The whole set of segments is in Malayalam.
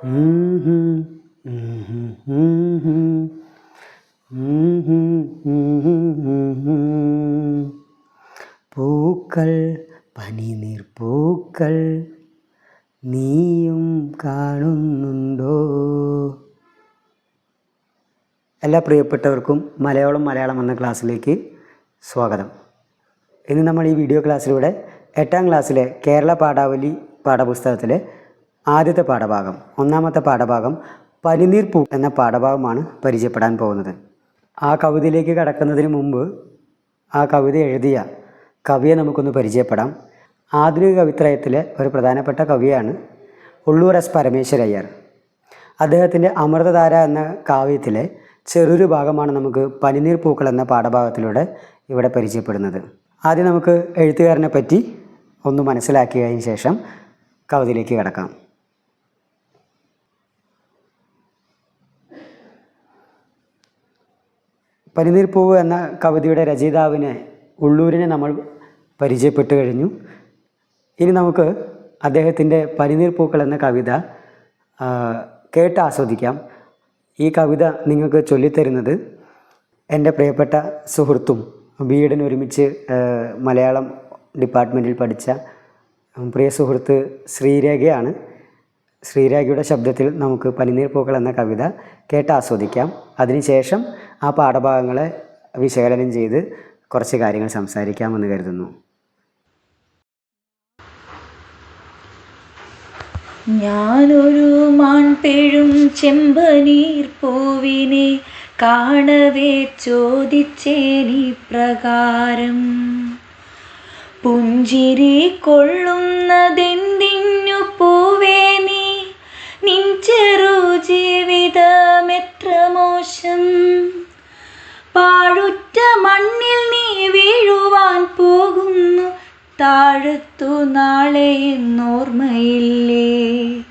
പൂക്കൾ പനിനീർ പൂക്കൾ നീയും കാണുന്നുണ്ടോ? എല്ലാ പ്രിയപ്പെട്ടവർക്കും മലയാളം മലയാളം എന്ന ക്ലാസ്സിലേക്ക് സ്വാഗതം. ഇന്ന് നമ്മൾ ഈ വീഡിയോ ക്ലാസ്സിലൂടെ എട്ടാം ക്ലാസ്സിലെ കേരള പാഠാവലി പാഠപുസ്തകത്തിലെ ആദ്യത്തെ പാഠഭാഗം ഒന്നാമത്തെ പാഠഭാഗം പനിനീർ പൂ എന്ന പാഠഭാഗമാണ് പരിചയപ്പെടാൻ പോകുന്നത്. ആ കവിതയിലേക്ക് കടക്കുന്നതിന് മുമ്പ് ആ കവിത എഴുതിയ കവിയെ നമുക്കൊന്ന് പരിചയപ്പെടാം. ആധുനിക കവിത്രയത്തിലെ ഒരു പ്രധാനപ്പെട്ട കവിയാണ് ഉള്ളൂർ എസ് പരമേശ്വരയ്യർ. അദ്ദേഹത്തിന്റെ അമൃതധാര എന്ന കാവ്യത്തിലെ ചെറിയൊരു ഭാഗമാണ് നമുക്ക് പനിനീർ പൂക്കൾ എന്ന പാഠഭാഗത്തിലൂടെ ഇവിടെ പരിചയപ്പെടുന്നത്. ആദ്യം നമുക്ക് എഴുത്തുകാരനെ പറ്റി ഒന്ന് മനസ്സിലാക്കിയതിന് ശേഷം കവിതയിലേക്ക് കിടക്കാം. പനിനീർ പൂവ് എന്ന കവിതയുടെ രചയിതാവിനെ ഉള്ളൂരിനെ നമ്മൾ പരിചയപ്പെട്ടു കഴിഞ്ഞു. ഇനി നമുക്ക് അദ്ദേഹത്തിന്റെ പനിനീർ പൂക്കൾ എന്ന കവിത കേട്ട് ആസ്വദിക്കാം ഈ കവിത നിങ്ങൾക്ക് ചൊല്ലിത്തരുന്നത് എന്റെ പ്രിയപ്പെട്ട സുഹൃത്തും ബി ഒരുമിച്ച് മലയാളം ഡിപ്പാർട്ട്മെന്റിൽ പഠിച്ച പ്രിയ സുഹൃത്ത് ശ്രീരേഖയാണ്. ശ്രീരേഖയുടെ ശബ്ദത്തിൽ നമുക്ക് പനിനീർ പൂക്കൾ എന്ന കവിത കേട്ട് ആസ്വദിക്കാം. അതിനുശേഷം ആ പാഠഭാഗങ്ങളെ വിശകലനം ചെയ്ത് കുറച്ച് കാര്യങ്ങൾ സംസാരിക്കാമെന്ന് കരുതുന്നു. ഞാനൊരു മാൺപെഴും ചെമ്പനീർ പൂവിനെ കാണവേ ചോദിച്ചേനി പ്രകാരം. പുഞ്ചിരി കൊള്ളുന്നതെന്തിഞ്ഞു പൂവേ നീ നിൻ ചെറു ജീവിതമെത്ര മോശം? പാഴുറ്റ മണ്ണിൽ നീ വീഴുവാൻ പോകുന്നു. താഴത്തു നാളെ എന്നോർമ്മയില്ലേ?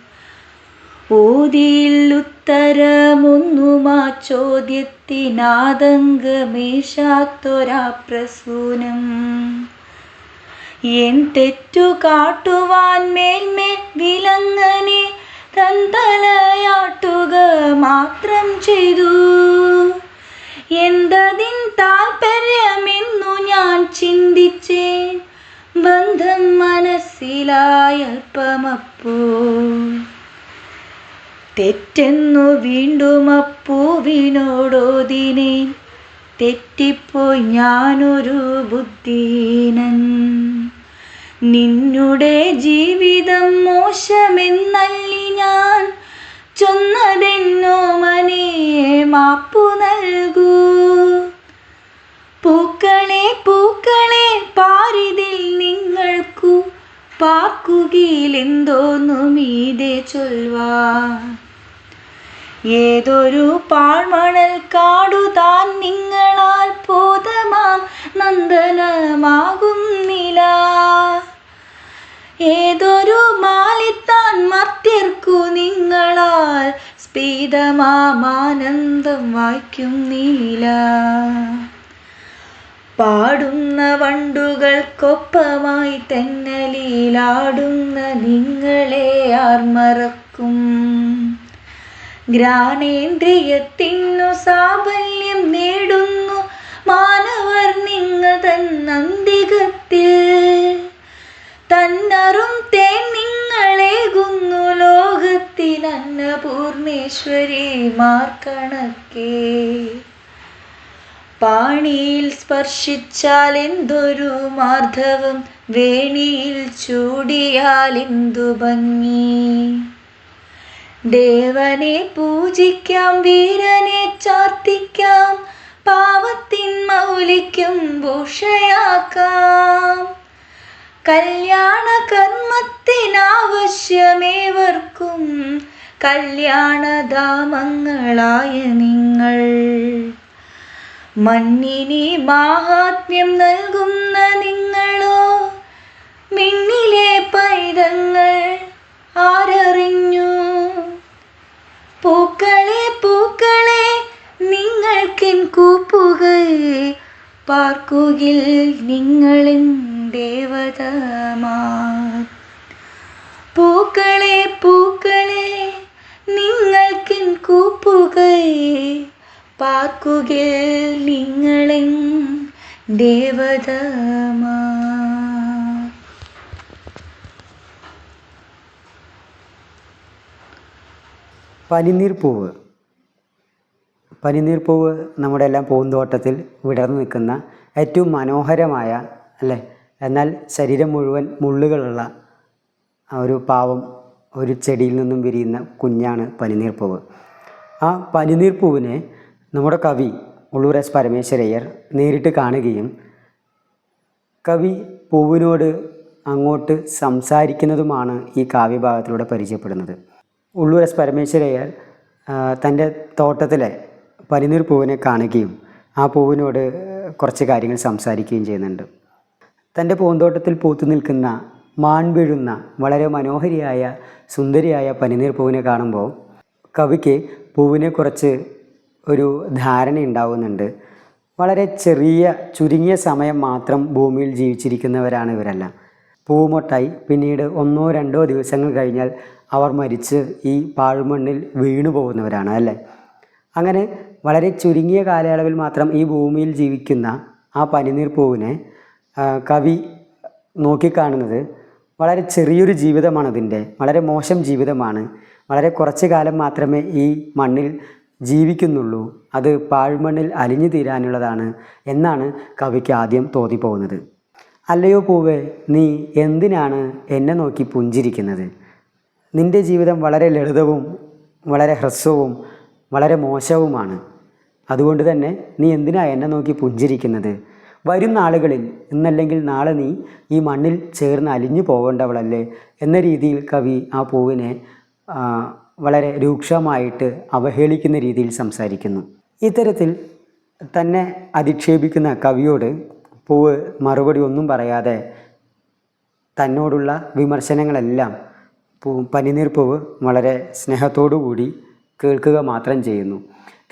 ഓതിയിൽ ഉത്തരമൊന്നുമാ ചോദ്യത്തിനാതങ്കമേശാത്തൊരാ പ്രസൂനം എൻ തെറ്റു കാട്ടുവാൻ മേൽമേൽ വിലങ്ങനെ തൻ തലയാട്ടുക മാത്രം ചെയ്തു. എന്തതിൻ താൽപ്പര്യമെന്നു ഞാൻ ചിന്തിച്ചേ. ബന്ധം മനസ്സിലായൽപ്പമപ്പോൾ തെറ്റെന്നു വീണ്ടും അപ്പൂവിനോടോതിനെ. തെറ്റിപ്പോയി ഞാനൊരു ബുദ്ധീനൻ. നിന്നുടെ ജീവിതം മോശമെന്നല്ലി ഞാൻ ചൊന്നതെന്നോ മനേ മാപ്പു നൽകൂ. പൂക്കളെ പൂക്കളെ പാരിതിൽ നിങ്ങൾക്കു പാർക്കുകിലെന്തോന്നു മീതെ ചൊൽവാ. ഏതൊരു പാഴ്മണൽ കാടുതാൻ നിങ്ങളാൽ പോതമാം നന്ദനമാകുന്നില്ല ഏതൊരു മാലിത്താൻ മർത്യർക്കു നിങ്ങളാൽ സ്പീഡമാമാനന്ദം വായിക്കും നീല. പാടുന്ന വണ്ടുകൾക്കൊപ്പമായി തെന്നലിയിലാടുന്ന നിങ്ങളെ ആർ മറക്കും. ഗ്രാണേന്ദ്രിയത്തിനു സാഫല്യം നേടുന്നു മാനവർ നിങ്ങൾ തന്നന്തികത്തിൽ തന്നറും തേൻ നിങ്ങളേകുന്നു ലോകത്തിൽ മാർക്കണക്കേ. കണക്കേ പാണിയിൽ സ്പർശിച്ചാൽ എന്തൊരു മാർദ്ധവം വേണിയിൽ ചൂടിയാൽ എന്തു ഭംഗി. ദേവനെ പൂജിക്കാം വീരനെ ചാർത്തിക്കാം പാവത്തിൻ മൗലിക്കും ഭൂഷയാക്കാം. കല്യാണ കർമ്മത്തിനാവശ്യമേവർക്കും കല്യാണധാമങ്ങളായ നിങ്ങൾ. മണ്ണിനി മാഹാത്മ്യം നൽകുന്ന നിങ്ങളോ? മിണ്ണിലെ പൈതങ്ങൾ ആരറിഞ്ഞു? പൂക്കളെ പൂക്കളെ നിങ്ങൾക്കിൻ കൂപ്പുകൾ പാർക്കുകിൽ നിങ്ങളെൻ ദേവതമാർ പൂക്കളെ പൂക്കളെ നിങ്ങൾക്കിൻ കൂപ്പുക പാർക്കുകിൽ നിങ്ങളെൻ ദേവതമാ. പനിനീർ പൂവ് പനിനീർ പൂവ് നമ്മുടെ എല്ലാം പൂന്തോട്ടത്തിൽ വിടർന്നു നിൽക്കുന്ന ഏറ്റവും മനോഹരമായ അല്ലേ? എന്നാൽ ശരീരം മുഴുവൻ മുള്ളുകളുള്ള ഒരു പാവം ഒരു ചെടിയിൽ നിന്നും വിരിയുന്ന കുഞ്ഞാണ് പനിനീർ പൂവ്. ആ പനിനീർപ്പൂവിനെ നമ്മുടെ കവി ഉള്ളൂർ എസ് പരമേശ്വരയ്യർ നേരിട്ട് കാണുകയും കവി പൂവിനോട് അങ്ങോട്ട് സംസാരിക്കുന്നതുമാണ് ഈ കാവ്യഭാഗത്തിലൂടെ പരിചയപ്പെടുന്നത്. ഉള്ളൂർ എസ് പരമേശ്വരയ്യർ തന്റെ തോട്ടത്തിലെ പനിനീർ പൂവിനെ കാണുകയും ആ പൂവിനോട് കുറച്ച് കാര്യങ്ങൾ സംസാരിക്കുകയും ചെയ്യുന്നുണ്ട്. തന്റെ പൂന്തോട്ടത്തിൽ പൂത്തു നിൽക്കുന്ന മാൺവിഴുന്ന വളരെ മനോഹരിയായ സുന്ദരിയായ പനിനീർ പൂവിനെ കാണുമ്പോൾ കവിക്ക് പൂവിനെക്കുറിച്ച് ഒരു ധാരണ ഉണ്ടാവുന്നുണ്ട്. വളരെ ചെറിയ ചുരുങ്ങിയ സമയം മാത്രം ഭൂമിയിൽ ജീവിച്ചിരിക്കുന്നവരാണ് ഇവരെല്ലാം. പൂമൊട്ടായി പിന്നീട് ഒന്നോ രണ്ടോ ദിവസങ്ങൾ കഴിഞ്ഞാൽ അവർ മരിച്ച് ഈ പാഴ്മണ്ണിൽ വീണു പോകുന്നവരാണ് അല്ലേ? അങ്ങനെ വളരെ ചുരുങ്ങിയ കാലയളവിൽ മാത്രം ഈ ഭൂമിയിൽ ജീവിക്കുന്ന ആ പനിനീർ പൂവിനെ കവി നോക്കിക്കാണുന്നത് വളരെ ചെറിയൊരു ജീവിതമാണ് അതിന്റെ വളരെ മോശം ജീവിതമാണ്. വളരെ കുറച്ച് കാലം മാത്രമേ ഈ മണ്ണിൽ ജീവിക്കുന്നുള്ളൂ. അത് പാഴ്മണ്ണിൽ അലിഞ്ഞു തീരാനുള്ളതാണ് എന്നാണ് കവിക്ക് ആദ്യം തോന്നിപ്പോകുന്നത്. അല്ലയോ പൂവേ നീ എന്തിനാണ് എന്നെ നോക്കി പുഞ്ചിരിക്കുന്നത്? നിന്റെ ജീവിതം വളരെ ലളിതവും വളരെ ഹ്രസ്വവും വളരെ മോശവുമാണ്. അതുകൊണ്ട് തന്നെ നീ എന്തിനാ എന്നെ നോക്കി പുഞ്ചിരിക്കുന്നത്? വരും നാളുകളിൽ ഇന്നല്ലെങ്കിൽ നാളെ നീ ഈ മണ്ണിൽ ചേർന്ന് അലിഞ്ഞു പോകേണ്ടവളല്ലേ? എന്ന രീതിയിൽ കവി ആ പൂവിനെ വളരെ രൂക്ഷമായിട്ട് അവഹേളിക്കുന്ന രീതിയിൽ സംസാരിക്കുന്നു. ഇത്തരത്തിൽ തന്നെ അധിക്ഷേപിക്കുന്ന കവിയോട് പൂവ് മറുപടി ഒന്നും പറയാതെ തന്നോടുള്ള വിമർശനങ്ങളെല്ലാം പൂ പനിനീർ പൂവ് വളരെ സ്നേഹത്തോടു കൂടി കേൾക്കുക മാത്രം ചെയ്യുന്നു.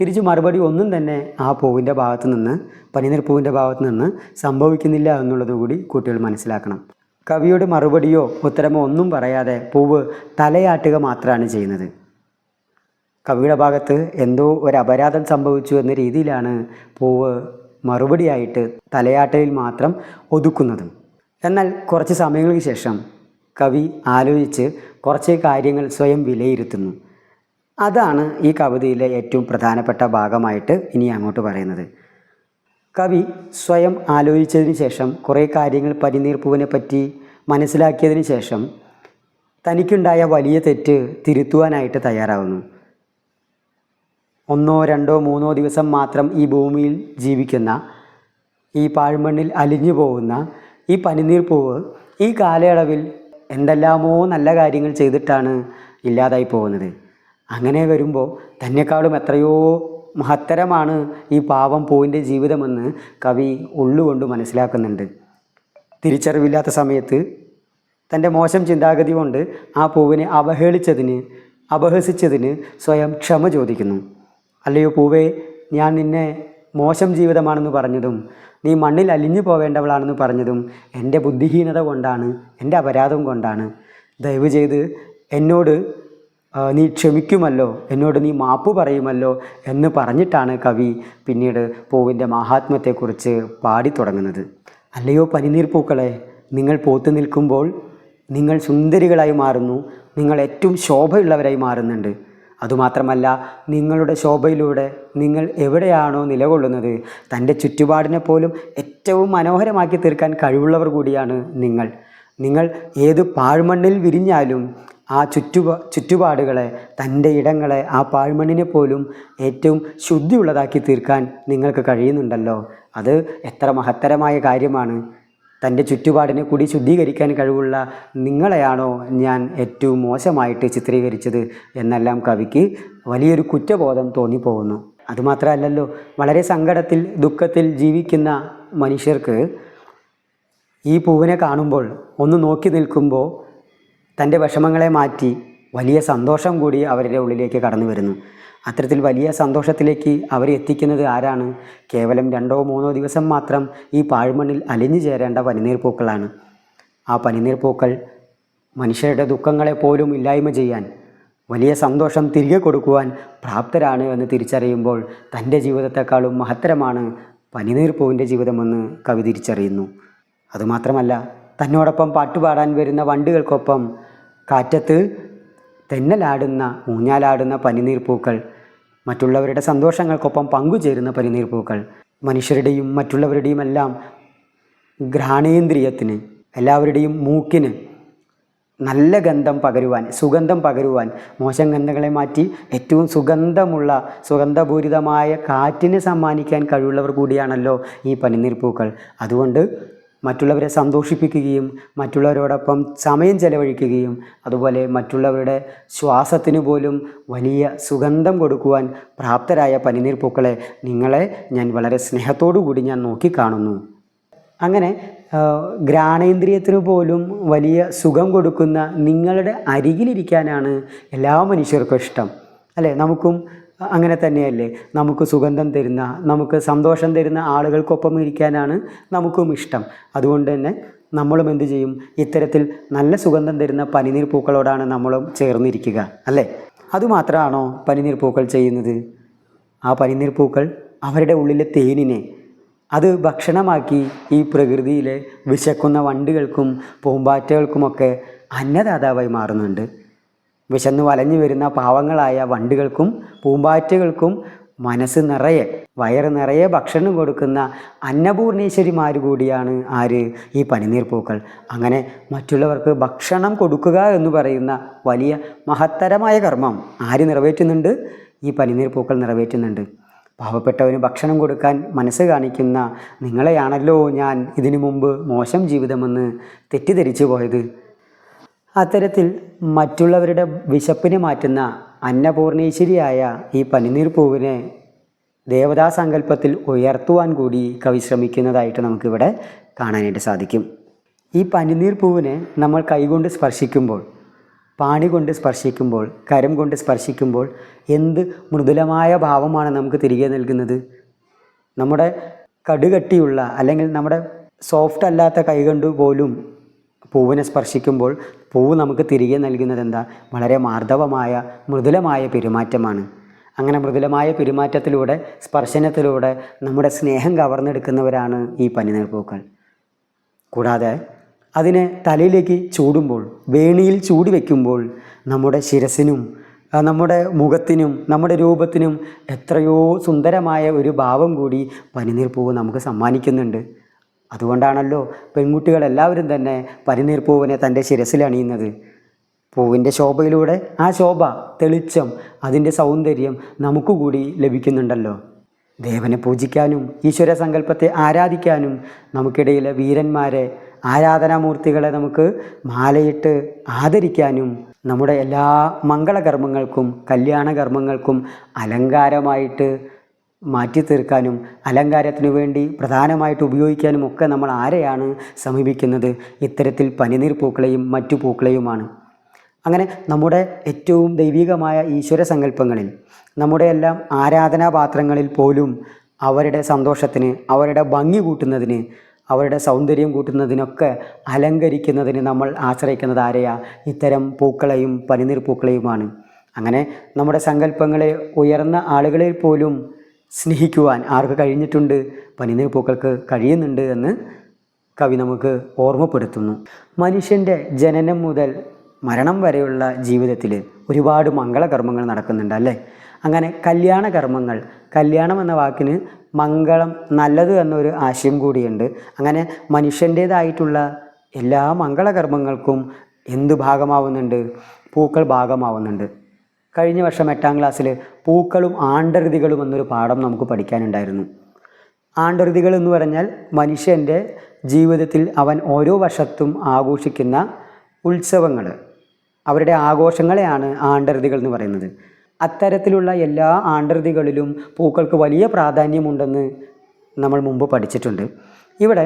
തിരിച്ച് മറുപടി ഒന്നും തന്നെ ആ പൂവിന്റെ ഭാഗത്ത് നിന്ന് പനിനീർ പൂവിന്റെ ഭാഗത്ത് നിന്ന് സംഭവിക്കുന്നില്ല എന്നുള്ളത് കൂടി കുട്ടികൾ മനസ്സിലാക്കണം. കവിയുടെ മറുപടിയോ ഉത്തരമോ ഒന്നും പറയാതെ പൂവ് തലയാട്ടുക മാത്രമാണ് ചെയ്യുന്നത്. കവിയുടെ ഭാഗത്ത് എന്തോ ഒരു അപരാധം സംഭവിച്ചു എന്ന രീതിയിലാണ് പൂവ് മറുപടിയായിട്ട് തലയാട്ടയിൽ മാത്രം ഒതുക്കുന്നത്. എന്നാൽ കുറച്ച് സമയങ്ങൾക്ക് ശേഷം കവി ആലോചിച്ച് കുറച്ച് കാര്യങ്ങൾ സ്വയം വിലയിരുത്തുന്നു. അതാണ് ഈ കവിതയിലെ ഏറ്റവും പ്രധാനപ്പെട്ട ഭാഗമായിട്ട് ഇനി അങ്ങോട്ട് പറയുന്നത്. കവി സ്വയം ആലോചിച്ചതിന് ശേഷം കുറേ കാര്യങ്ങൾ പനിനീർപ്പൂവിനെ പറ്റി മനസ്സിലാക്കിയതിന് ശേഷം തനിക്കുണ്ടായ വലിയ തെറ്റ് തിരുത്തുവാനായിട്ട് തയ്യാറാവുന്നു. ഒന്നോ രണ്ടോ മൂന്നോ ദിവസം മാത്രം ഈ ഭൂമിയിൽ ജീവിക്കുന്ന ഈ പാഴ്മണ്ണിൽ അലിഞ്ഞു പോകുന്ന ഈ പനിനീർ പൂവ് ഈ കാലയളവിൽ എന്തെല്ലാമോ നല്ല കാര്യങ്ങൾ ചെയ്തിട്ടാണ് ഇല്ലാതായി പോകുന്നത്. അങ്ങനെ വരുമ്പോൾ തന്നെക്കാളും എത്രയോ മഹത്തരമാണ് ഈ പാവം പൂവിന്റെ ജീവിതമെന്ന് കവി ഉള്ളുകൊണ്ട് മനസ്സിലാക്കുന്നുണ്ട്. തിരിച്ചറിവില്ലാത്ത സമയത്ത് തന്റെ മോശം ചിന്താഗതി കൊണ്ട് ആ പൂവിനെ അവഹേളിച്ചതിന് അപഹസിച്ചതിന് സ്വയം ക്ഷമ ചോദിക്കുന്നു. അല്ലയോ പൂവേ ഞാൻ നിന്നെ മോശം ജീവിതമാണെന്ന് പറഞ്ഞതും നീ മണ്ണിൽ അലിഞ്ഞു പോവേണ്ടവളാണെന്ന് പറഞ്ഞതും എന്റെ ബുദ്ധിഹീനത കൊണ്ടാണ് എന്റെ അപരാധം കൊണ്ടാണ്. ദയവ് ചെയ്ത് എന്നോട് നീ ക്ഷമിക്കുമല്ലോ എന്നോട് നീ മാപ്പ് പറയുമല്ലോ എന്ന് പറഞ്ഞിട്ടാണ് കവി പിന്നീട് പൂവിന്റെ മഹാത്മത്തെക്കുറിച്ച് പാടി തുടങ്ങുന്നത്. അല്ലയോ പനിനീർ പൂക്കളെ നിങ്ങൾ പൂത്തു നിൽക്കുമ്പോൾ നിങ്ങൾ സുന്ദരികളായി മാറുന്നു നിങ്ങൾ ഏറ്റവും ശോഭയുള്ളവരായി മാറുന്നുണ്ട്. അതുമാത്രമല്ല നിങ്ങളുടെ ശോഭയിലൂടെ നിങ്ങൾ എവിടെയാണോ നിലകൊള്ളുന്നത് തന്റെ ചുറ്റുപാടിനെ പോലും ഏറ്റവും മനോഹരമാക്കി തീർക്കാൻ കഴിവുള്ളവർ കൂടിയാണ് നിങ്ങൾ. നിങ്ങൾ ഏത് പാഴ്മണ്ണിൽ വിരിഞ്ഞാലും ആ ചുറ്റുപാ ചുറ്റുപാടുകളെ തന്റെ ഇടങ്ങളെ ആ പാഴ്മണ്ണിനെ പോലും ഏറ്റവും ശുദ്ധിയുള്ളതാക്കി തീർക്കാൻ നിങ്ങൾക്ക് കഴിയുന്നുണ്ടല്ലോ. അത് എത്ര മഹത്തരമായ കാര്യമാണ്. തന്റെ ചുറ്റുപാടിനെ കൂടി ശുദ്ധീകരിക്കാൻ കഴിവുള്ള നിങ്ങളെയാണോ ഞാൻ ഏറ്റവും മോശമായിട്ട് ചിത്രീകരിച്ചത് എന്നെല്ലാം കവിക്ക് വലിയൊരു കുറ്റബോധം തോന്നിപ്പോകുന്നു. അതുമാത്രമല്ലല്ലോ വളരെ സങ്കടത്തിൽ ദുഃഖത്തിൽ ജീവിക്കുന്ന മനുഷ്യർക്ക് ഈ പൂവിനെ കാണുമ്പോൾ ഒന്ന് നോക്കി നിൽക്കുമ്പോൾ തന്റെ വിഷമങ്ങളെ മാറ്റി വലിയ സന്തോഷം കൂടി അവരുടെ ഉള്ളിലേക്ക് കടന്നു വരുന്നു. അത്തരത്തിൽ വലിയ സന്തോഷത്തിലേക്ക് അവരെ എത്തിക്കുന്നത് ആരാണ്? കേവലം രണ്ടോ മൂന്നോ ദിവസം മാത്രം ഈ പാഴ്മണ്ണിൽ അലിഞ്ഞു ചേരേണ്ട പനിനീർ പൂക്കളാണ്. ആ പനിനീർ പൂക്കൾ മനുഷ്യരുടെ ദുഃഖങ്ങളെ പോലും ഇല്ലായ്മ ചെയ്യാൻ വലിയ സന്തോഷം തിരികെ കൊടുക്കുവാൻ പ്രാപ്തരാണ് എന്ന് തിരിച്ചറിയുമ്പോൾ തന്റെ ജീവിതത്തെക്കാളും മഹത്തരമാണ് പനിനീർ പൂവിന്റെ ജീവിതമെന്ന് കവി തിരിച്ചറിയുന്നു. അതുമാത്രമല്ല തന്നോടൊപ്പം പാട്ടുപാടാൻ വരുന്ന വണ്ടുകൾക്കൊപ്പം കാറ്റത്ത് തെന്നലാടുന്ന ഊഞ്ഞാലാടുന്ന പനിനീർ പൂക്കൾ മറ്റുള്ളവരുടെ സന്തോഷങ്ങൾക്കൊപ്പം പങ്കുചേരുന്ന പനിനീർ പൂക്കൾ മനുഷ്യരുടെയും മറ്റുള്ളവരുടെയും എല്ലാം ഘ്രാണേന്ദ്രിയത്തിന് എല്ലാവരുടെയും മൂക്കിന് നല്ല ഗന്ധം പകരുവാൻ സുഗന്ധം പകരുവാൻ മോശം ഗന്ധങ്ങളെ മാറ്റി ഏറ്റവും സുഗന്ധമുള്ള സുഗന്ധപൂരിതമായ കാറ്റിനെ സമ്മാനിക്കാൻ കഴിവുള്ളവർ കൂടിയാണല്ലോ ഈ പനിനീർ പൂക്കൾ. അതുകൊണ്ട് മറ്റുള്ളവരെ സന്തോഷിപ്പിക്കുകയും മറ്റുള്ളവരോടൊപ്പം സമയം ചെലവഴിക്കുകയും അതുപോലെ മറ്റുള്ളവരുടെ ശ്വാസത്തിന് പോലും വലിയ സുഗന്ധം കൊടുക്കുവാൻ പ്രാപ്തരായ പനിനീർ പൂക്കളെ നിങ്ങളെ ഞാൻ വളരെ സ്നേഹത്തോടു കൂടി ഞാൻ നോക്കിക്കാണുന്നു. അങ്ങനെ ഘ്രാണേന്ദ്രിയത്തിനു പോലും വലിയ സുഖം കൊടുക്കുന്ന നിങ്ങളുടെ അരികിലിരിക്കാനാണ് എല്ലാ മനുഷ്യർക്കും ഇഷ്ടം. അല്ലേ? നമുക്കും അങ്ങനെ തന്നെയല്ലേ? നമുക്ക് സുഗന്ധം തരുന്ന നമുക്ക് സന്തോഷം തരുന്ന ആളുകൾക്കൊപ്പം ഇരിക്കാനാണ് നമുക്കും ഇഷ്ടം. അതുകൊണ്ട് തന്നെ നമ്മളും എന്തു ചെയ്യും? ഇത്തരത്തിൽ നല്ല സുഗന്ധം തരുന്ന പനിനീർ പൂക്കളോടാണ് നമ്മളും ചേർന്നിരിക്കുക അല്ലേ? അതുമാത്രമാണോ പനിനീർ പൂക്കൾ ചെയ്യുന്നത്? ആ പനിനീർ പൂക്കൾ അവരുടെ ഉള്ളിലെ തേനിനെ അത് ഭക്ഷണമാക്കി ഈ പ്രകൃതിയിലെ വിശക്കുന്ന വണ്ടികൾക്കും പൂമ്പാറ്റകൾക്കുമൊക്കെ അന്നദാതാവായി മാറുന്നുണ്ട്. വിശന്ന് വലഞ്ഞു വരുന്ന പാവങ്ങളായ വണ്ടുകൾക്കും പൂമ്പാറ്റകൾക്കും മനസ്സ് നിറയെ വയറ് നിറയെ ഭക്ഷണം കൊടുക്കുന്ന അന്നപൂർണേശ്വരിമാർ കൂടിയാണ് ആര് ഈ പനിനീർ പൂക്കൾ. അങ്ങനെ മറ്റുള്ളവർക്ക് ഭക്ഷണം കൊടുക്കുക എന്ന് പറയുന്ന വലിയ മഹത്തരമായ കർമ്മം ആര് നിറവേറ്റുന്നുണ്ട്? ഈ പനിനീർ പൂക്കൾ നിറവേറ്റുന്നുണ്ട്. പാവപ്പെട്ടവന് ഭക്ഷണം കൊടുക്കാൻ മനസ്സ് കാണിക്കുന്ന നിങ്ങളെയാണല്ലോ ഞാൻ ഇതിനു മുമ്പ് മോശം ജീവിതമെന്ന് തെറ്റിദ്ധരിച്ചു പോയത്. അത്തരത്തിൽ മറ്റുള്ളവരുടെ വിശപ്പിനെ മാറ്റുന്ന അന്നപൂർണേശ്വരിയായ ഈ പനിനീർ പൂവിനെ ദേവതാ സങ്കല്പത്തിൽ ഉയർത്തുവാൻ കൂടി കവി ശ്രമിക്കുന്നതായിട്ട് നമുക്കിവിടെ കാണാനായിട്ട് സാധിക്കും. ഈ പനിനീർ പൂവിനെ നമ്മൾ കൈകൊണ്ട് സ്പർശിക്കുമ്പോൾ പാണി കൊണ്ട് സ്പർശിക്കുമ്പോൾ കരം കൊണ്ട് സ്പർശിക്കുമ്പോൾ എന്ത് മൃദുലമായ ഭാവമാണ് നമുക്ക് തിരികെ നൽകുന്നത്? നമ്മുടെ കടുകട്ടിയുള്ള അല്ലെങ്കിൽ നമ്മുടെ സോഫ്റ്റ് അല്ലാത്ത കൈകൊണ്ട് പോലും പൂവിനെ സ്പർശിക്കുമ്പോൾ പൂവ് നമുക്ക് തിരികെ നൽകുന്നത് എന്താ? വളരെ മാർദ്ദവമായ മൃദുലമായ പെരുമാറ്റമാണ്. അങ്ങനെ മൃദുലമായ പെരുമാറ്റത്തിലൂടെ സ്പർശനത്തിലൂടെ നമ്മുടെ സ്നേഹം കവർന്നെടുക്കുന്നവരാണ് ഈ പനിനീർ പൂക്കൾ കൂടാതെ അതിനെ തലയിലേക്ക് ചൂടുമ്പോൾ വേണിയിൽ ചൂടി വയ്ക്കുമ്പോൾ നമ്മുടെ ശിരസിനും നമ്മുടെ മുഖത്തിനും നമ്മുടെ രൂപത്തിനും എത്രയോ സുന്ദരമായ ഒരു ഭാവം കൂടി പനിനീർ പൂവ് നമുക്ക് സമ്മാനിക്കുന്നുണ്ട്. അതുകൊണ്ടാണല്ലോ പെൺകുട്ടികളെല്ലാവരും തന്നെ പനിനീർ പൂവിനെ തന്റെ ശിരസിൽ അണിയുന്നത്. പൂവിന്റെ ശോഭയിലൂടെ ആ ശോഭ തെളിച്ചം അതിന്റെ സൗന്ദര്യം നമുക്ക് കൂടി ലഭിക്കുന്നുണ്ടല്ലോ. ദേവനെ പൂജിക്കാനും ഈശ്വര സങ്കല്പത്തെ ആരാധിക്കാനും നമുക്കിടയിലെ വീരന്മാരെ ആരാധനാമൂർത്തികളെ നമുക്ക് മാലയിട്ട് ആദരിക്കാനും നമ്മുടെ എല്ലാ മംഗളകർമ്മങ്ങൾക്കും കല്യാണകർമ്മങ്ങൾക്കും അലങ്കാരമായിട്ട് മാറ്റി തീർക്കാനും അലങ്കാരത്തിനു വേണ്ടി പ്രധാനമായിട്ട് ഉപയോഗിക്കാനും ഒക്കെ നമ്മൾ ആരെയാണ് സമീപിക്കുന്നത്? ഇത്തരത്തിൽ പനിനീർ പൂക്കളെയും മറ്റു പൂക്കളെയുമാണ്. അങ്ങനെ നമ്മുടെ ഏറ്റവും ദൈവികമായ ഈശ്വര സങ്കല്പങ്ങളിൽ നമ്മുടെ എല്ലാം ആരാധനാപാത്രങ്ങളിൽ പോലും അവരുടെ സന്തോഷത്തിന് അവരുടെ ഭംഗി കൂട്ടുന്നതിന് അവരുടെ സൗന്ദര്യം കൂട്ടുന്നതിനൊക്കെ അലങ്കരിക്കുന്നതിന് നമ്മൾ ആശ്രയിക്കുന്നത് ആരെയാ? ഇത്തരം പൂക്കളെയും പനിനീർ പൂക്കളെയുമാണ്. അങ്ങനെ നമ്മുടെ സങ്കല്പങ്ങളെ ഉയർന്ന ആളുകളിൽ പോലും സ്നേഹിക്കുവാൻ ആർക്ക് കഴിഞ്ഞിട്ടുണ്ട്? പനിനീർ പൂക്കൾക്ക് കഴിയുന്നുണ്ട് എന്ന് കവി നമുക്ക് ഓർമ്മപ്പെടുത്തുന്നു. മനുഷ്യന്റെ ജനനം മുതൽ മരണം വരെയുള്ള ജീവിതത്തിൽ ഒരുപാട് മംഗളകർമ്മങ്ങൾ നടക്കുന്നുണ്ട് അല്ലേ? അങ്ങനെ കല്യാണ കർമ്മങ്ങൾ കല്യാണം എന്ന വാക്കിന് മംഗളം നല്ലത് എന്നൊരു ആശയം കൂടിയുണ്ട്. അങ്ങനെ മനുഷ്യന്റേതായിട്ടുള്ള എല്ലാ മംഗളകർമ്മങ്ങൾക്കും എന്ത് ഭാഗമാവുന്നുണ്ട്? പൂക്കൾ ഭാഗമാവുന്നുണ്ട്. കഴിഞ്ഞ വർഷം എട്ടാം ക്ലാസ്സിൽ പൂക്കളും ആണ്ടരുതികളും എന്നൊരു പാഠം നമുക്ക് പഠിക്കാനുണ്ടായിരുന്നു. ആണ്ടരുതികൾ എന്ന് പറഞ്ഞാൽ മനുഷ്യന്റെ ജീവിതത്തിൽ അവൻ ഓരോ വർഷത്തും ആഘോഷിക്കുന്ന ഉത്സവങ്ങൾ അവരുടെ ആഘോഷങ്ങളെയാണ് ആണ്ടരുതികൾ എന്ന് പറയുന്നത്. അത്തരത്തിലുള്ള എല്ലാ ആണ്ടരുതികളിലും പൂക്കൾക്ക് വലിയ പ്രാധാന്യമുണ്ടെന്ന് നമ്മൾ മുമ്പ് പഠിച്ചിട്ടുണ്ട്. ഇവിടെ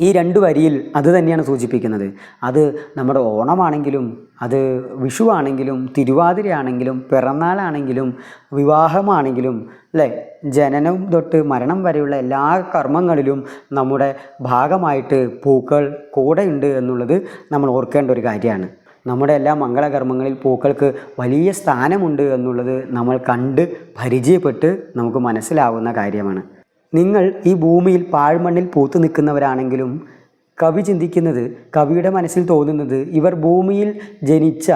ഈ രണ്ട് വരിയിൽ അത് തന്നെയാണ് സൂചിപ്പിക്കുന്നത്. അത് നമ്മുടെ ഓണമാണെങ്കിലും അത് വിഷുവാണെങ്കിലും തിരുവാതിരയാണെങ്കിലും പിറന്നാളാണെങ്കിലും വിവാഹമാണെങ്കിലും അല്ലേ? ജനനം തൊട്ട് മരണം വരെയുള്ള എല്ലാ കർമ്മങ്ങളിലും നമ്മുടെ ഭാഗമായിട്ട് പൂക്കൾ കൂടെയുണ്ട് എന്നുള്ളത് നമ്മൾ ഓർക്കേണ്ട ഒരു കാര്യമാണ്. നമ്മുടെ എല്ലാ മംഗളകർമ്മങ്ങളിൽ പൂക്കൾക്ക് വലിയ സ്ഥാനമുണ്ട് എന്നുള്ളത് നമ്മൾ കണ്ട് പരിചയപ്പെട്ട് നമുക്ക് മനസ്സിലാവുന്ന കാര്യമാണ്. നിങ്ങൾ ഈ ഭൂമിയിൽ പാഴ്മണ്ണിൽ പൂത്തു നിൽക്കുന്നവരാണെങ്കിലും കവി ചിന്തിക്കുന്നത് കവിയുടെ മനസ്സിൽ തോന്നുന്നത് ഇവർ ഭൂമിയിൽ ജനിച്ച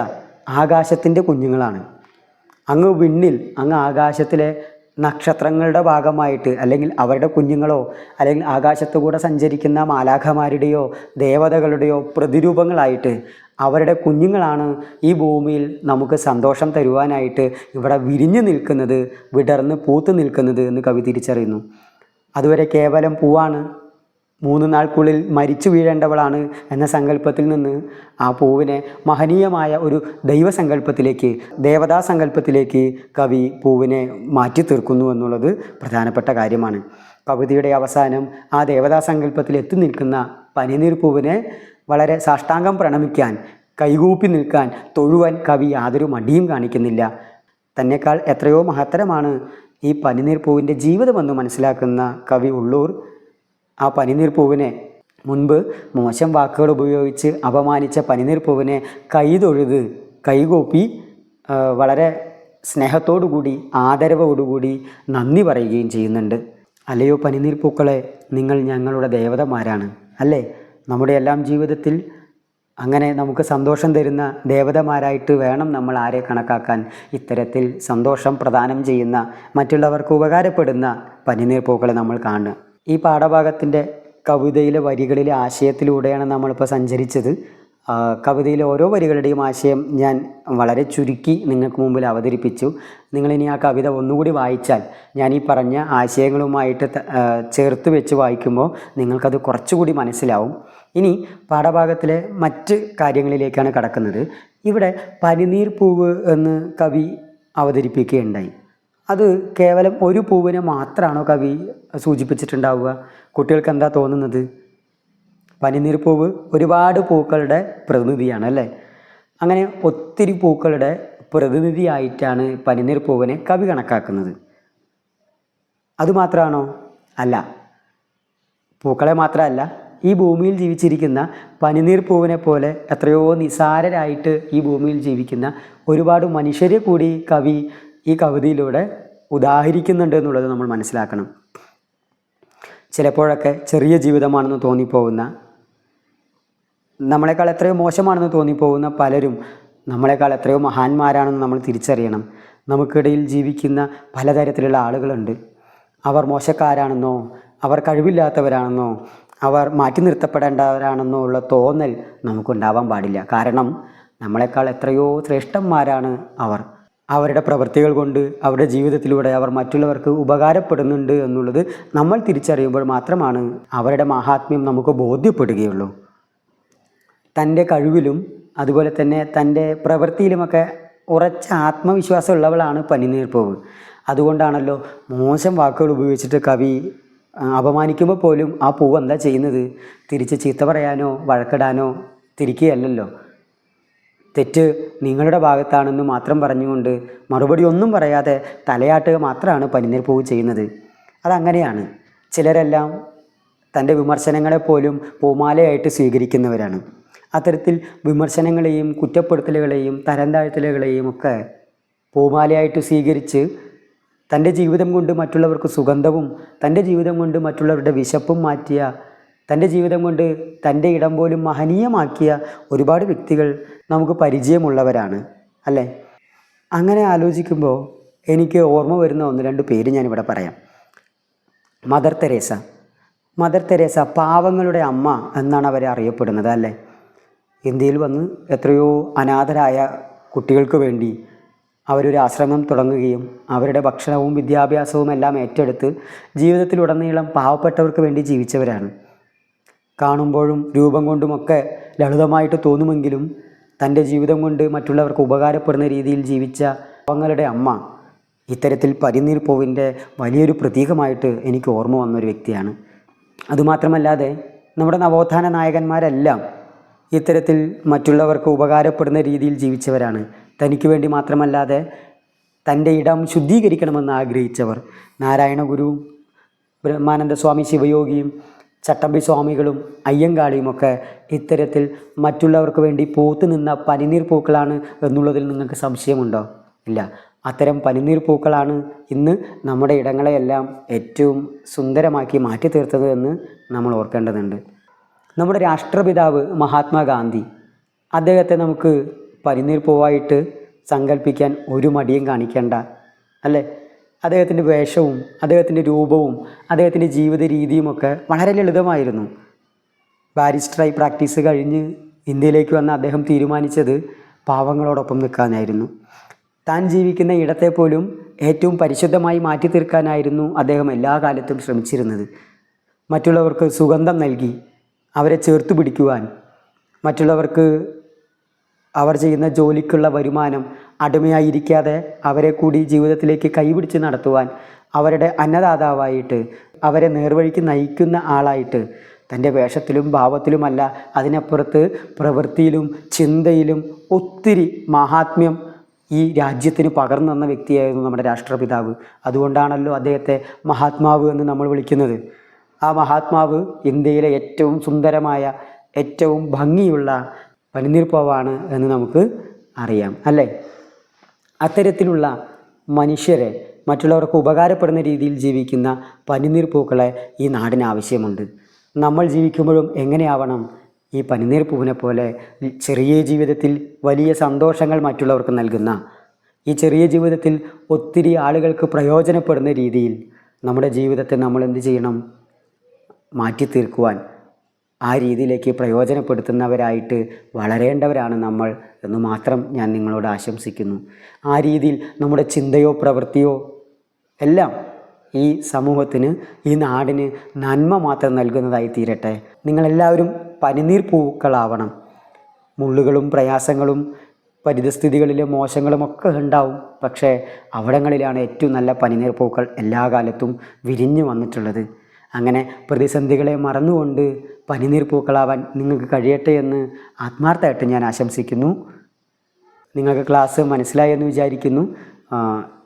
ആകാശത്തിന്റെ കുഞ്ഞുങ്ങളാണ്. അങ്ങ് വിണ്ണിൽ അങ്ങ് ആകാശത്തിലെ നക്ഷത്രങ്ങളുടെ ഭാഗമായിട്ട് അല്ലെങ്കിൽ അവരുടെ കുഞ്ഞുങ്ങളോ അല്ലെങ്കിൽ ആകാശത്തുകൂടെ സഞ്ചരിക്കുന്ന മാലാഖമാരുടെയോ ദേവതകളുടെയോ പ്രതിരൂപങ്ങളായിട്ട് അവരുടെ കുഞ്ഞുങ്ങളാണ് ഈ ഭൂമിയിൽ നമുക്ക് സന്തോഷം തരുവാനായിട്ട് ഇവിടെ വിരിഞ്ഞു നിൽക്കുന്നത് വിടർന്ന് പൂത്തു നിൽക്കുന്നത് എന്ന് കവി തിരിച്ചറിയുന്നു. അതുവരെ കേവലം പൂവാണ്. മൂന്ന് നാൾക്കുള്ളിൽ മരിച്ചു വീഴേണ്ടവളാണ് എന്ന സങ്കല്പത്തിൽ നിന്ന് ആ പൂവിനെ മഹനീയമായ ഒരു ദൈവസങ്കല്പത്തിലേക്ക് ദേവതാ സങ്കല്പത്തിലേക്ക് കവി പൂവിനെ മാറ്റി തീർക്കുന്നു എന്നുള്ളത് പ്രധാനപ്പെട്ട കാര്യമാണ്. കവിതയുടെ അവസാനം ആ ദേവതാ സങ്കല്പത്തിൽ എത്തി നിൽക്കുന്ന പനിനീർ പൂവിനെ വളരെ സാഷ്ടാംഗം പ്രണമിക്കാൻ കൈകൂപ്പി നിൽക്കാൻ തൊഴുവാൻ കവി യാതൊരു മടിയും കാണിക്കുന്നില്ല. തന്നെക്കാൾ എത്രയോ മഹത്തരമാണ് ഈ പനിനീർ പൂവിന്റെ ജീവിതമെന്ന് മനസ്സിലാക്കുന്ന കവി ഉള്ളൂർ ആ പനിനീർ പൂവിനെ മുൻപ് മോശം വാക്കുകൾ ഉപയോഗിച്ച് അപമാനിച്ച പനിനീർ പൂവിനെ കൈതൊഴുത് കൈകോപ്പി വളരെ സ്നേഹത്തോടുകൂടി ആദരവോടുകൂടി നന്ദി പറയുകയും ചെയ്യുന്നുണ്ട്. അല്ലയോ പനിനീർ പൂക്കളെ നിങ്ങൾ ഞങ്ങളുടെ ദേവതമാരാണ് അല്ലേ? നമ്മുടെ എല്ലാം ജീവിതത്തിൽ അങ്ങനെ നമുക്ക് സന്തോഷം തരുന്ന ദേവതമാരായിട്ട് വേണം നമ്മൾ ആരെ കണക്കാക്കാൻ. ഇത്തരത്തിൽ സന്തോഷം പ്രദാനം ചെയ്യുന്ന മറ്റുള്ളവർക്ക് ഉപകാരപ്പെടുന്ന പനിനീർ പൂക്കളെ നമ്മൾ കാണുക. ഈ പാഠഭാഗത്തിന്റെ കവിതയിലെ വരികളിലെ ആശയത്തിലൂടെയാണ് നമ്മളിപ്പോൾ സഞ്ചരിച്ചത്. കവിതയിലെ ഓരോ വരികളുടെയും ആശയം ഞാൻ വളരെ ചുരുക്കി നിങ്ങൾക്ക് മുമ്പിൽ അവതരിപ്പിച്ചു. നിങ്ങളിനി ആ കവിത ഒന്നുകൂടി വായിച്ചാൽ ഞാൻ ഈ പറഞ്ഞ ആശയങ്ങളുമായിട്ട് ചേർത്ത് വെച്ച് വായിക്കുമ്പോൾ നിങ്ങൾക്കത് കുറച്ചുകൂടി മനസ്സിലാവും. ഇനി പാഠഭാഗത്തിലെ മറ്റ് കാര്യങ്ങളിലേക്കാണ് കടക്കുന്നത്. ഇവിടെ പനിനീർ പൂവ് എന്ന് കവി അവതരിപ്പിക്കുകയുണ്ടായി. അത് കേവലം ഒരു പൂവിനെ മാത്രമാണോ കവി സൂചിപ്പിച്ചിട്ടുണ്ടാവുക? കുട്ടികൾക്ക് എന്താ തോന്നുന്നത്? പനിനീർ പൂവ് ഒരുപാട് പൂക്കളുടെ പ്രതിനിധിയാണ് അല്ലേ? അങ്ങനെ ഒത്തിരി പൂക്കളുടെ പ്രതിനിധിയായിട്ടാണ് പനിനീർ പൂവിനെ കവി കണക്കാക്കുന്നത്. അതുമാത്രമാണോ അല്ല. പൂക്കളെ മാത്രമല്ല. ഈ ഭൂമിയിൽ ജീവിച്ചിരിക്കുന്ന പനിനീർ പൂവിനെ പോലെ എത്രയോ നിസാരരായിട്ട് ഈ ഭൂമിയിൽ ജീവിക്കുന്ന ഒരുപാട് മനുഷ്യരെ കൂടി കവി ഈ കവിതയിലൂടെ ഉദാഹരിക്കുന്നുണ്ട് എന്നുള്ളത് നമ്മൾ മനസ്സിലാക്കണം. ചിലപ്പോഴൊക്കെ ചെറിയ ജീവിതമാണെന്ന് തോന്നിപ്പോകുന്ന നമ്മളെക്കാൾ എത്രയോ മോശമാണെന്ന് തോന്നിപ്പോകുന്ന പലരും നമ്മളെക്കാൾ എത്രയോ മഹാന്മാരാണെന്ന് നമ്മൾ തിരിച്ചറിയണം. നമുക്കിടയിൽ ജീവിക്കുന്ന പലതരത്തിലുള്ള ആളുകളുണ്ട്. അവർ മോശക്കാരാണെന്നോ അവർ കഴിവില്ലാത്തവരാണെന്നോ അവർ മാറ്റി നിർത്തപ്പെടേണ്ടവരാണെന്നുള്ള തോന്നൽ നമുക്കുണ്ടാവാൻ പാടില്ല. കാരണം നമ്മളെക്കാൾ എത്രയോ ശ്രേഷ്ഠന്മാരാണ് അവർ. അവരുടെ പ്രവൃത്തികൾ കൊണ്ട് അവരുടെ ജീവിതത്തിലൂടെ അവർ മറ്റുള്ളവർക്ക് ഉപകാരപ്പെടുന്നുണ്ട് എന്നുള്ളത് നമ്മൾ തിരിച്ചറിയുമ്പോൾ മാത്രമാണ് അവരുടെ മഹാത്മ്യം നമുക്ക് ബോധ്യപ്പെടുകയുള്ളൂ. തന്റെ കഴിവിലും അതുപോലെ തന്നെ തന്റെ പ്രവൃത്തിയിലുമൊക്കെ ഉറച്ച ആത്മവിശ്വാസമുള്ളവളാണ് പനിനീർപ്പൂവ്. അതുകൊണ്ടാണല്ലോ മോശം വാക്കുകൾ ഉപയോഗിച്ചിട്ട് കവി അപമാനിക്കുമ്പോൾ പോലും ആ പൂവ് എന്താ ചെയ്യുന്നത്? തിരിച്ച് ചീത്ത പറയാനോ വഴക്കിടാനോ തിരിക്കുകയല്ലല്ലോ. തെറ്റ് നിങ്ങളുടെ ഭാഗത്താണെന്ന് മാത്രം പറഞ്ഞുകൊണ്ട് മറുപടി ഒന്നും പറയാതെ തലയാട്ടുക മാത്രമാണ് പനിനീർ പൂവ് ചെയ്യുന്നത്. അതങ്ങനെയാണ്. ചിലരെല്ലാം തന്റെ വിമർശനങ്ങളെ പോലും പൂമാലയായിട്ട് സ്വീകരിക്കുന്നവരാണ്. അത്തരത്തിൽ വിമർശനങ്ങളെയും കുറ്റപ്പെടുത്തലുകളെയും തരം താഴ്ത്തലുകളെയും ഒക്കെ പൂമാലയായിട്ട് സ്വീകരിച്ച് തന്റെ ജീവിതം കൊണ്ട് മറ്റുള്ളവർക്ക് സുഗന്ധവും തന്റെ ജീവിതം കൊണ്ട് മറ്റുള്ളവരുടെ വിശപ്പും മാറ്റിയ തന്റെ ജീവിതം കൊണ്ട് തന്റെ ഇടം പോലും മഹനീയമാക്കിയ ഒരുപാട് വ്യക്തികൾ നമുക്ക് പരിചയമുള്ളവരാണ് അല്ലേ? അങ്ങനെ ആലോചിക്കുമ്പോൾ എനിക്ക് ഓർമ്മ വരുന്ന ഒന്ന് രണ്ട് പേര് ഞാനിവിടെ പറയാം. Mother Teresa. മദർ തെരേസ പാവങ്ങളുടെ അമ്മ എന്നാണ് അവരെ അറിയപ്പെടുന്നത് അല്ലേ? ഇന്ത്യയിൽ വന്ന് എത്രയോ അനാഥരായ കുട്ടികൾക്ക് വേണ്ടി അവരൊരു ആശ്രമം തുടങ്ങുകയും അവരുടെ ഭക്ഷണവും വിദ്യാഭ്യാസവും എല്ലാം ഏറ്റെടുത്ത് ജീവിതത്തിലുടനീളം പാവപ്പെട്ടവർക്ക് വേണ്ടി ജീവിച്ചവരാണ്. കാണുമ്പോഴും രൂപം കൊണ്ടുമൊക്കെ ലളിതമായിട്ട് തോന്നുമെങ്കിലും തന്റെ ജീവിതം കൊണ്ട് മറ്റുള്ളവർക്ക് ഉപകാരപ്പെടുന്ന രീതിയിൽ ജീവിച്ച അവങ്ങളുടെ അമ്മ ഇത്തരത്തിൽ പരിനീർ പൂവിന്റെ വലിയൊരു പ്രതീകമായിട്ട് എനിക്ക് ഓർമ്മ വന്നൊരു വ്യക്തിയാണ്. അതുമാത്രമല്ലാതെ നമ്മുടെ നവോത്ഥാന നായകന്മാരെല്ലാം ഇത്തരത്തിൽ മറ്റുള്ളവർക്ക് ഉപകാരപ്പെടുന്ന രീതിയിൽ ജീവിച്ചവരാണ്. തനിക്ക് വേണ്ടി മാത്രമല്ലാതെ തന്റെ ഇടം ശുദ്ധീകരിക്കണമെന്ന് ആഗ്രഹിച്ചവർ നാരായണ ഗുരുവും ബ്രഹ്മാനന്ദ സ്വാമി ശിവയോഗിയും ചട്ടമ്പി സ്വാമികളും അയ്യങ്കാളിയുമൊക്കെ ഇത്തരത്തിൽ മറ്റുള്ളവർക്ക് വേണ്ടി പൂത്തു നിന്ന പനിനീർ പൂക്കളാണ് എന്നുള്ളതിൽ നിങ്ങൾക്ക് സംശയമുണ്ടോ? ഇല്ല. അത്തരം പനിനീർ പൂക്കളാണ് ഇന്ന് നമ്മുടെ ഇടങ്ങളെയെല്ലാം ഏറ്റവും സുന്ദരമാക്കി മാറ്റി തീർത്തത് എന്ന് നമ്മൾ ഓർക്കേണ്ടതുണ്ട്. നമ്മുടെ രാഷ്ട്രപിതാവ് മഹാത്മാഗാന്ധി അദ്ദേഹത്തെ നമുക്ക് പനിനീർ പോവായിട്ട് സങ്കല്പിക്കാൻ ഒരു മടിയും കാണിക്കേണ്ട അല്ലേ? അദ്ദേഹത്തിന്റെ വേഷവും അദ്ദേഹത്തിന്റെ രൂപവും അദ്ദേഹത്തിന്റെ ജീവിത രീതിയുമൊക്കെ വളരെ ലളിതമായിരുന്നു. ബാരിസ്റ്ററായി പ്രാക്ടീസ് കഴിഞ്ഞ് ഇന്ത്യയിലേക്ക് വന്ന അദ്ദേഹം തീരുമാനിച്ചത് പാവങ്ങളോടൊപ്പം നിൽക്കാനായിരുന്നു. താൻ ജീവിക്കുന്ന ഇടത്തെ പോലും ഏറ്റവും പരിശുദ്ധമായി മാറ്റി തീർക്കാനായിരുന്നു അദ്ദേഹം എല്ലാ കാലത്തും ശ്രമിച്ചിരുന്നത്. മറ്റുള്ളവർക്ക് സുഗന്ധം നൽകി അവരെ ചേർത്ത് പിടിക്കുവാൻ മറ്റുള്ളവർക്ക് അവർ ചെയ്യുന്ന ജോലിക്കുള്ള വരുമാനം അടിമയായിരിക്കാതെ അവരെ കൂടി ജീവിതത്തിലേക്ക് കൈപിടിച്ച് നടത്തുവാൻ അവരുടെ അന്നദാതാവായിട്ട് അവരെ നേർവഴിക്ക് നയിക്കുന്ന ആളായിട്ട് തന്റെ വേഷത്തിലും ഭാവത്തിലുമല്ല അതിനപ്പുറത്ത് പ്രവൃത്തിയിലും ചിന്തയിലും ഒത്തിരി മഹാത്മ്യം ഈ രാജ്യത്തിന് പകർന്നു തന്ന വ്യക്തിയായിരുന്നു നമ്മുടെ രാഷ്ട്രപിതാവ്. അതുകൊണ്ടാണല്ലോ അദ്ദേഹത്തെ മഹാത്മാവ് എന്ന് നമ്മൾ വിളിക്കുന്നത്. ആ മഹാത്മാവ് ഇന്ത്യയിലെ ഏറ്റവും സുന്ദരമായ ഏറ്റവും ഭംഗിയുള്ള പനിനീർ പൂവാണ് എന്ന് നമുക്ക് അറിയാം അല്ലേ? അത്തരത്തിലുള്ള മനുഷ്യരെ മറ്റുള്ളവർക്ക് ഉപകാരപ്പെടുന്ന രീതിയിൽ ജീവിക്കുന്ന പനിനീർ പൂക്കളെ ഈ നാടിന് ആവശ്യമുണ്ട്. നമ്മൾ ജീവിക്കുമ്പോഴും എങ്ങനെയാവണം ഈ പനിനീർ പൂവിനെ പോലെ ചെറിയ ജീവിതത്തിൽ വലിയ സന്തോഷങ്ങൾ മറ്റുള്ളവർക്ക് നൽകുന്ന ഈ ചെറിയ ജീവിതത്തിൽ ഒത്തിരി ആളുകൾക്ക് പ്രയോജനപ്പെടുന്ന രീതിയിൽ നമ്മുടെ ജീവിതത്തെ നമ്മൾ എന്ത് ചെയ്യണം? മാറ്റി തീർക്കുവാൻ ആ രീതിയിലേക്ക് പ്രയോജനപ്പെടുത്തുന്നവരായിട്ട് വളരേണ്ടവരാണ് നമ്മൾ എന്ന് മാത്രം ഞാൻ നിങ്ങളോട് ആശംസിക്കുന്നു. ആ രീതിയിൽ നമ്മുടെ ചിന്തയോ പ്രവൃത്തിയോ എല്ലാം ഈ സമൂഹത്തിന് ഈ നാടിന് നന്മ മാത്രം നൽകുന്നതായി തീരട്ടെ. നിങ്ങളെല്ലാവരും പനിനീർ പൂക്കളാവണം. മുള്ളുകളും പ്രയാസങ്ങളും പരിതസ്ഥിതികളിലെ മോശങ്ങളും ഒക്കെ ഉണ്ടാവും. പക്ഷേ അവിടങ്ങളിലാണ് ഏറ്റവും നല്ല പനിനീർ പൂക്കൾ എല്ലാ കാലത്തും വിരിഞ്ഞു വന്നിട്ടുള്ളത്. അങ്ങനെ പ്രതിസന്ധികളെ മറന്നുകൊണ്ട് പനിനീർ പൂക്കളാവാൻ നിങ്ങൾക്ക് കഴിയട്ടെ എന്ന് ആത്മാർത്ഥമായിട്ട് ഞാൻ ആശംസിക്കുന്നു. നിങ്ങൾക്ക് ക്ലാസ് മനസ്സിലായെന്ന് വിചാരിക്കുന്നു.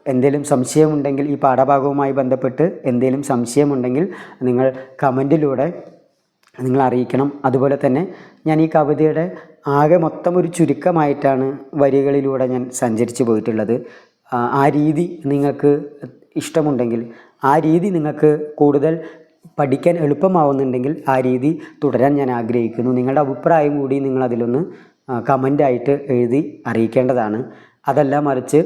എന്തെങ്കിലും സംശയമുണ്ടെങ്കിൽ ഈ പാഠഭാഗവുമായി ബന്ധപ്പെട്ട് എന്തെങ്കിലും സംശയമുണ്ടെങ്കിൽ നിങ്ങൾ കമന്റിലൂടെ നിങ്ങൾ അറിയിക്കണം. അതുപോലെ തന്നെ ഞാൻ ഈ കവിതയുടെ ആകെ മൊത്തം ഒരു ചുരുക്കമായിട്ടാണ് വരികളിലൂടെ ഞാൻ സഞ്ചരിച്ചു പോയിട്ടുള്ളത്. ആ, രീതി നിങ്ങൾക്ക് ഇഷ്ടമുണ്ടെങ്കിൽ ആ രീതി നിങ്ങൾക്ക് കൂടുതൽ പഠിക്കാൻ എളുപ്പമാവുന്നുണ്ടെങ്കിൽ ആ രീതി തുടരാൻ ഞാൻ ആഗ്രഹിക്കുന്നു. നിങ്ങളുടെ അഭിപ്രായം കൂടി നിങ്ങൾ നിങ്ങളതിലൊന്ന് കമന്റായിട്ട് എഴുതി അറിയിക്കേണ്ടതാണ്. അതല്ല മറിച്ച്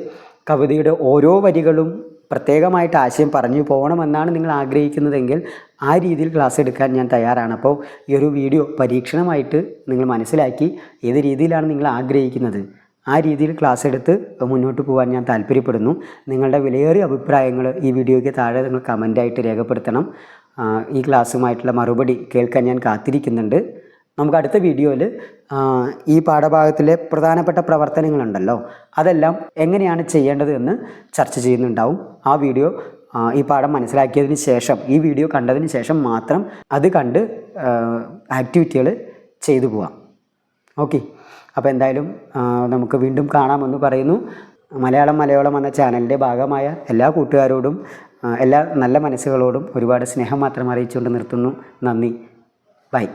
കവിതയുടെ ഓരോ വരികളും പ്രത്യേകമായിട്ട് ആശയം പറഞ്ഞു പോകണമെന്നാണ് നിങ്ങൾ ആഗ്രഹിക്കുന്നതെങ്കിൽ ആ രീതിയിൽ ക്ലാസ് എടുക്കാൻ ഞാൻ തയ്യാറാണ്. അപ്പോൾ ഈ ഒരു വീഡിയോ പരീക്ഷണമായിട്ട് നിങ്ങൾ മനസ്സിലാക്കി ഏത് രീതിയിലാണ് നിങ്ങൾ ആഗ്രഹിക്കുന്നത്. ആ രീതിയിൽ ക്ലാസ് എടുത്ത് മുന്നോട്ട് പോകാൻ ഞാൻ താല്പര്യപ്പെടുന്നു. നിങ്ങളുടെ വിലയേറിയ അഭിപ്രായങ്ങൾ ഈ വീഡിയോയ്ക്ക് താഴെ നിങ്ങൾ കമന്റായിട്ട് രേഖപ്പെടുത്തണം. ഈ ക്ലാസ്സുമായിട്ടുള്ള മറുപടി കേൾക്കാൻ ഞാൻ കാത്തിരിക്കുന്നുണ്ട്. നമുക്ക് അടുത്ത വീഡിയോയിൽ ഈ പാഠഭാഗത്തിലെ പ്രധാനപ്പെട്ട പ്രവർത്തനങ്ങളുണ്ടല്ലോ അതെല്ലാം എങ്ങനെയാണ് ചെയ്യേണ്ടത് എന്ന് ചർച്ച ചെയ്യുന്നുണ്ടാവും. ആ വീഡിയോ ഈ പാഠം മനസ്സിലാക്കിയതിന് ശേഷം ഈ വീഡിയോ കണ്ടതിന് ശേഷം മാത്രം അത് കണ്ട് ആക്ടിവിറ്റികൾ ചെയ്തു പോവാം. ഓക്കെ. അപ്പോൾ എന്തായാലും നമുക്ക് വീണ്ടും കാണാമെന്ന് പറയുന്നു. മലയാളം മലയാളം എന്ന ചാനലിന്റെ ഭാഗമായ എല്ലാ കൂട്ടുകാരോടും എല്ലാ നല്ല മനസ്സുകളോടും ഒരുപാട് സ്നേഹം മാത്രം അറിയിച്ചുകൊണ്ട് നിർത്തുന്നു. നന്ദി. ബൈ.